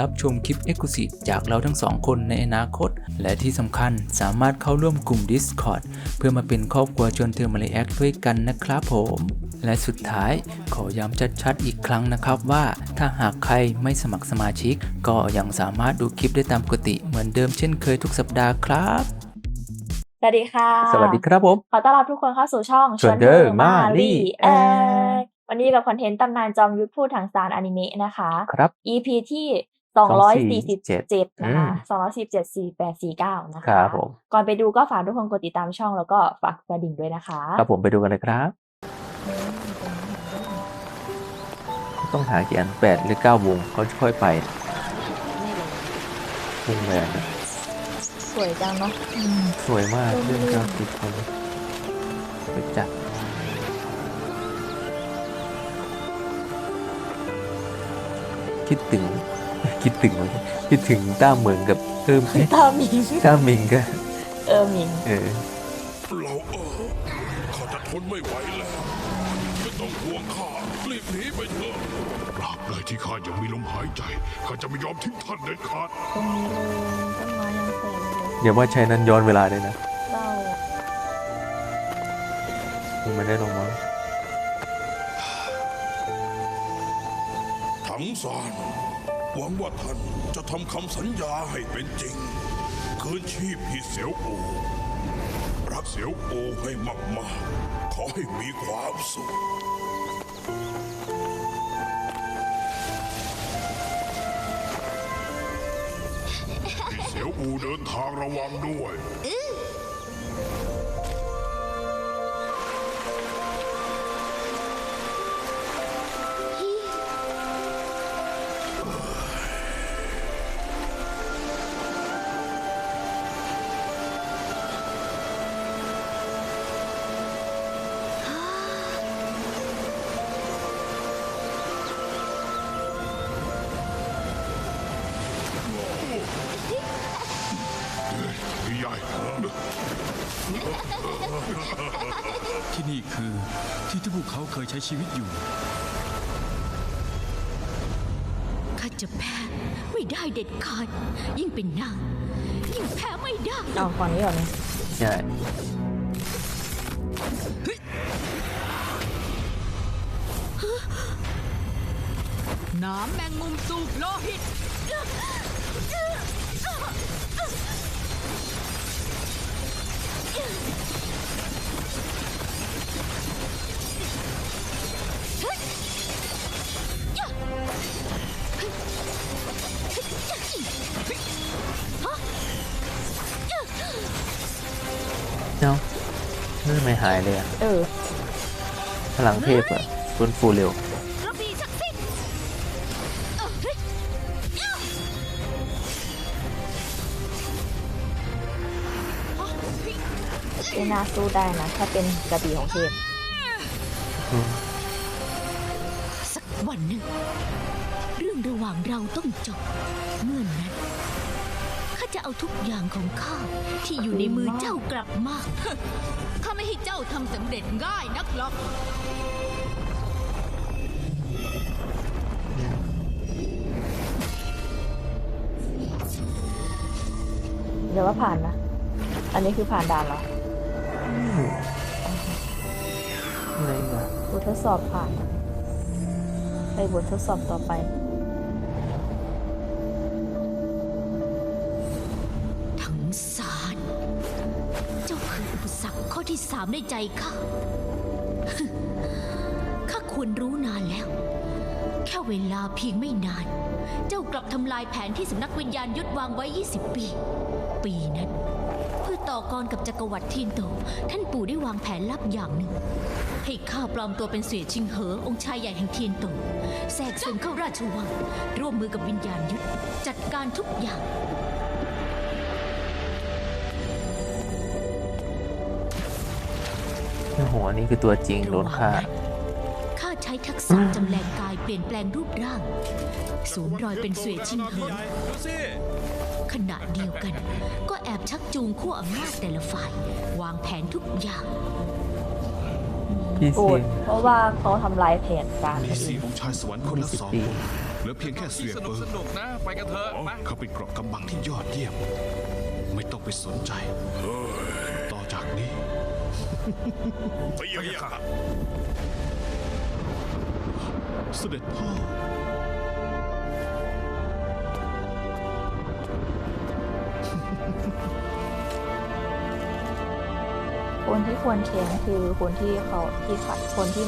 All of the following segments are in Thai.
รับชมคลิป e x c l u s i v e จากเราทั้งสองคนในอนาคต และที่สำคัญสามารถเข้าร่วมกลุ่ม Discord เพื่อมาเป็นครอบครัวชวนเธอมาเลแอคด้วยกันนะครับผม และสุดท้ายขอย้ำชัดๆอีกครั้งนะครับว่า ถ้าหากใครไม่สมัครสมาชิก ก็ยังสามารถดูคลิปได้ตามปกติเหมือนเดิมเช่นเคยทุกสัปดาห์ครับสวัสดีค่ะ สวัสดีครับผม ขอต้อนรับทุกคนเข้าสู่ช่องชวนเด้อมาลี่แอควันนี้กับคอนเทนต์ตำนานจอมยุทธพูดทางสารอนิเมะนะคะ ครับ EP ที่ 247นะคะ247 4849นะคะครับผมก่อนไปดูก็ฝากทุกคนกดติดตามช่องแล้วก็ฝากกระดิ่งด้วยนะคะครับผมไปดูกันเลยครับ ต้องหากี่อันแปดหรือเก้าวงเขาค่อยไปวงแหวนสวยจังเนาะสวยมากเรื่องกราฟิกเขาสวยจัดคิดถึง คิดถึงไหมคิดถึงต้าเหมืองกับเอิมตามิงต้ามิงก็เออมิงเออเราเออข้าจะทนไม่ไหวแล้วไม่ต้องห่วงข้ารีบหนีไปเถอะตราบใดที่ข้ายังมีลมหายใจข้าจะไม่ยอมทิ้งท่านเด็ดขาดตรงนี้เลยต้นไม้ยังเต็มเลยอย่าว่าใช้นั้นย้อนเวลาได้นะเศร้าคงไม่ได้ลงมาถังซาน หวังว่าท่านจะทำคำสัญญาให้เป็นจริง คืนชีพพี่เสียวโอ รักเสียวโอให้มากๆ ขอให้มีความสุขพี่เสียวอูเดินทางระวังด้วย ญ่ที่นี่คือที่ที่พวกเขาเคยใช้ชีวิตอยู่ ข้าจะแพ้ไม่ได้เด็ดขาด ยิ่งเป็นนาง ยิ่งแพ้ไม่ได้ เอาฝั่งนี้ก่อนนะใช่น้ำแมงมุมสูบโลหิต เนาะนี่ทำไมหายเลยอะเออ พลังเทพอะฟื้นฟูเร็ว ไม่น่าสู้ได้นะ ถ้าเป็นกระบี่ของเทพสักวันหนึ่ง เรื่องระหว่างเราต้องจบ เมื่อนนั้นข้าจะเอาทุกอย่างของข้าที่อยู่ในมือเจ้ากลับมาข้าไม่ให้เจ้าทำสำเร็จง่ายนักหรอกเดี๋ยวว่าผ่านนะ อันนี้คือผ่านด่านเหรอ ททดสอบผ่าน ไปบททดสอบต่อไป ทั้งสารเจ้าคืออุปสรรคข้อที่สามในใจข้า ข้าควรรู้นานแล้ว แค่เวลาเพียงไม่นาน เจ้ากลับทำลายแผนที่สำนักวิญญาณยุทธวางไว้ 20 ปี ปีนั้นเพื่อต่อกรกับจักรวรรดิทีนโต ท่านปู่ได้วางแผนลับอย่างหนึ่ง ให้ข้าปลอมตัวเป็นเสวียชิงเหอ องค์ชายใหญ่แห่งเทียนโตแทรกซึมเข้าราชวัง ร่วมมือกับวิญญาณยุทธจัดการทุกอย่าง โอ้โหอันนี่คือตัวจริงโดนฆ่า ข้าใช้ทักษะจำแรงกายเปลี่ยนแปลงรูปร่าง สวมรอยเป็นเสวียชิงเหอขณะเดียวกัน ก็แอบชักจูงขั้วอำนาจแต่ละฝ่าย วางแผนทุกอย่าง พี่โกรซิธงเพราะว่าเขาทำลายแผนการมีตัวเอสี่งองค์ชายสวรรค์คนละสองปีคนเหลือเพียงแค่เสวียสเปินุกงสนุกนะ ไปกันเถอะไปเขาเป็นเกราะกำบังที่ยอดเยี่ยม ไม่ต้องไปสนใจ ต่อจากนี้ไปยังไงเสด็จพ่อ คนที่ควรแค้นคือคนที่เขาที่ขัดคนที่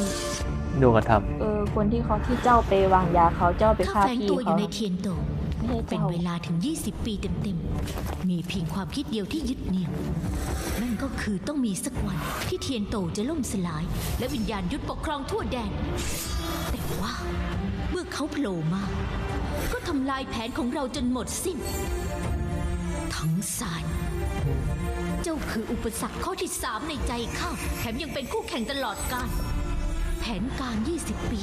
โดนกระทเออคนที่เขาที่เจ้าไปวางยาเขาเจ้าไปข้าฆ่าแฝงพี่ตัวอเขายู่ในเทียนโต ไม่ใช่เป็นเจ้าเวลาถึง 20 ปีเต็มๆ มีเพียงความคิดเดียวที่ยึดเหนี่ยวนั่นก็คือต้องมีสักวันที่เทียนโตจะล่มสลาย และวิญญาณยุดปกครองทั่วแดน แต่ว่าเมื่อเขาโผล่มา ก็ทำลายแผนของเราจนหมดสิ้น ทั้งสาร เจ้าคืออุปสรรคข้อที่สามในใจข้าแถมยังเป็นคู่แข่งตลอดกาลแผนการ 20 ปี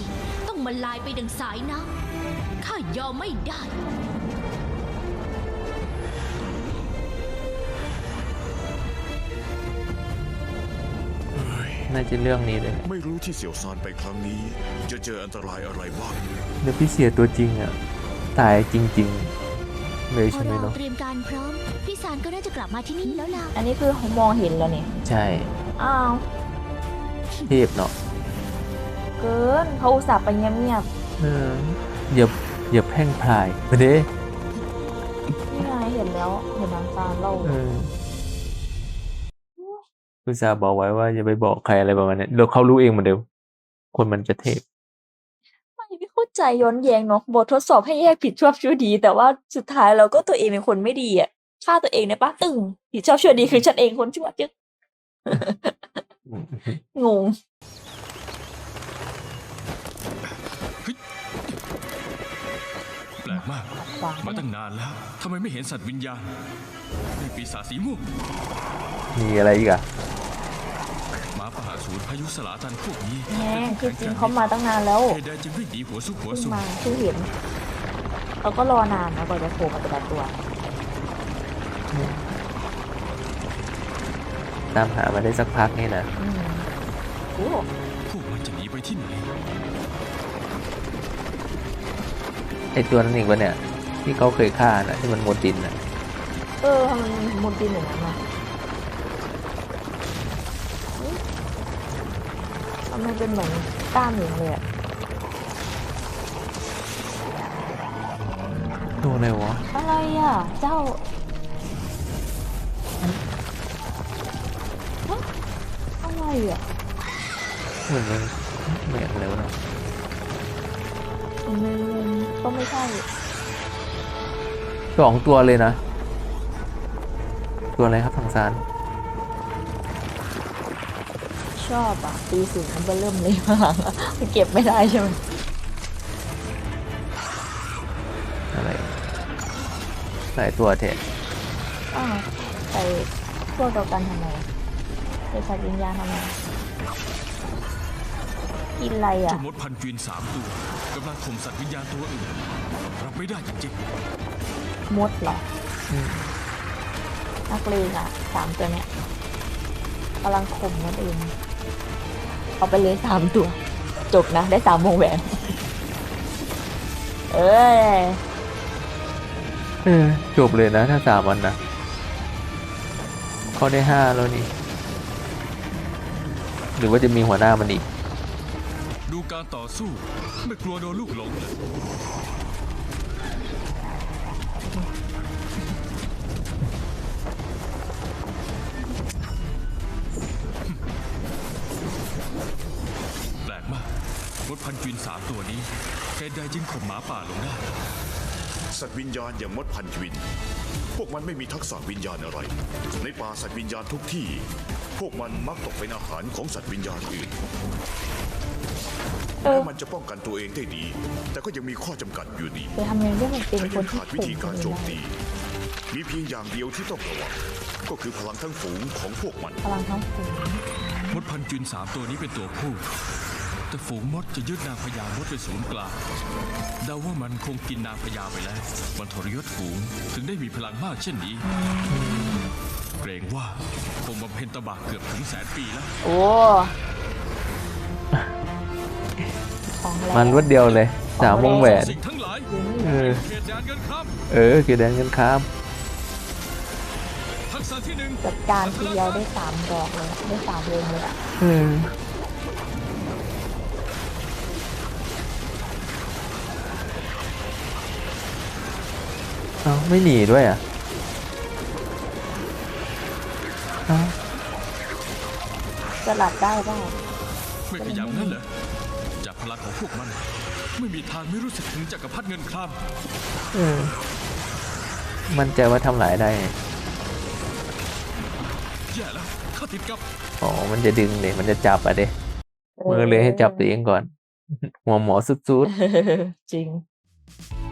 ต้องมาลายไปดังสายน้ำข้ายอมไม่ได้ำน่าจะเรื่องนี้เลย ไม่รู้ที่เสี่ยวซานไปครั้งนี้ จะเจออันตรายอะไรบ้างเดี๋ยวพี่เสียตัวจริงอะตายจริง ๆ เลยพอใช่ไหมเราเนาะเตรียมการพร้อมพี่สารก็น่าจะกลับมาที่นี่แล้วล่ะอันนี้คือเขามองเห็นแล้วนี่ใช่อ้าวเทพเนาะเกินเขาอุตส่าห์ไปเงียบเอออย่าอย่าแพร่งพรายมาเด้ๆนี่ไงเห็นแล้วเห็นน้ำตาเล่าเอออุตส่าห์บอกไว้ว่าอย่าไปบอกใครอะไรประมาณเนี้ยเดี๋ยวเขารู้เองเหมือนเดิมคนมันจะเทพไม่ไม่เข้าใจย้อนแย้งเนาะบททดสอบให้แยกผิดชอบชั่วดี แต่ว่าสุดท้ายเราก็ตัวเองเป็นคนไม่ดีอะฆ่าตัวเองเนี่ยปะตึงผิดชอบชั่วดีคือฉันเองคนชั่วจึ๊กงงแปลกมากขวางมาตั้งนานแล้วทำไมไม่เห็นสัตว์วิญญาณนี่ปีศาจสีม่วงมีอะไรอีกอะหมาป่า ศูนย์พายุสลาตันพวกนี้แง่คือจริงเขามาตั้งนานแล้วเหตุใดจึงวิ่งหนีหัวซุกหัวเพิ่งซุนมาเพิ่งเห็นเขาก็รอนานนะกว่าจะโผล่มาแต่ละตัว ตามหามาได้สักพักนี่นะอืมโอ้พวกมันจะหนีไปที่ไหนไอตัวนั้นอีกวะเนี่ย ที่เขาเคยฆ่าน่ะที่มันหมดดินน่ะเออทำไมมันมุนดินอย่างนั้นอะ ทำไมเป็นเหมือนกล้ามอย่างเลยอะตัวอะไรวะ อะไรอะ เจ้าฮะอะไรอะเหมือนมันเหมือนอะไรวะเนาะมันก็ไม่ใช่สองตัวเลยนะ ตัวอะไรครับทางซาน ชอบอะตีสูงมันเบอร์เริ่มเลยมากอะมันเก็บไม่ได้ใช่ไหมอะไรหลายตัวเทะอ้าวใส่พวกเดียวกันทำไมใส่สัตว์วิญญาณทำไมกินอะไรอะเจ้ามดพันกรีนสามตัวกำลังข่มสัตว์วิญญาณตัวอื่นรับไม่ได้จริงมดเหรออนักเลงอะสามตัวเนี้ยกำลังข่มนั่นเอง เอาไปเลยสามตัว จบนะ ได้สามวงแหวน เอ้ย เออจบเลยนะ ถ้าสามวันนะเขาได้ห้าแล้วนี่ หรือว่าจะมีหัวหน้ามันอีกๆดูการต่อสู้ ไม่กลัวโดนลูกหลงเลย พันกรีนสามตัวนี้เหตุใดจึงข่มหมาป่าลงได้ สัตว์วิญญาณอย่างมดพันธวิน พวกมันไม่มีทักษะวิญญาณอะไร ในป่าสัตว์วิญญาณทุกที่ พวกมันมักตกเป็นอาหารของสัตว์วิญญาณอื่นเออแม้มันจะป้องกันตัวเองได้ดี แต่ก็ยังมีข้อจำกัดอยู่ดีจะทำยังไงเรื่องมันเป็นถ้าคยันงที่ขาดวิธีการโจมตี มีเพียงอย่างเดียวที่ต้องระวังก็คือพลังทั้งฝูงของพวกมัน พลังทั้งฝูงมดพันจุนสามตัวนี้เป็นตัวผู้ แต่ฝูงมดจะยึดนางพญามดเป็นศูนย์กลางเดาว่ามันคงกินนางพญาไปแล้ว มันทรยศฝูงถึงได้มีพลังมากเช่นนี้ เกรงว่าคงบำเพ็ญตบะเกือบถึงแสนปีแล้ว โอ้ของแรงมันรวดเดียวเลยสามวงแหวนสิ่งทั้งหลายเออเขตแดนเงินครับเออเกียร์แดนกันครับทักษะที่หนึ่งจัดการทีเดียวได้สามดอกเลยอะได้สามวงเลยอะเออ อาไม่หนีด้วยอะเอ้าสลัดได้ได้ไม่พยายามนั่นเหรอจากพลังของพวกมัน ไม่มีทางไม่รู้สึกถึงจักรพรรดิเงินครามเออมั่นใจว่าทำหลายได้ไงแย่แล้วข้าติดกับอ๋อมันจะดึงเลยมันจะจับอะเด้มือเลยให้จับตัวเองก่อนหัวหมอสุดจริงๆ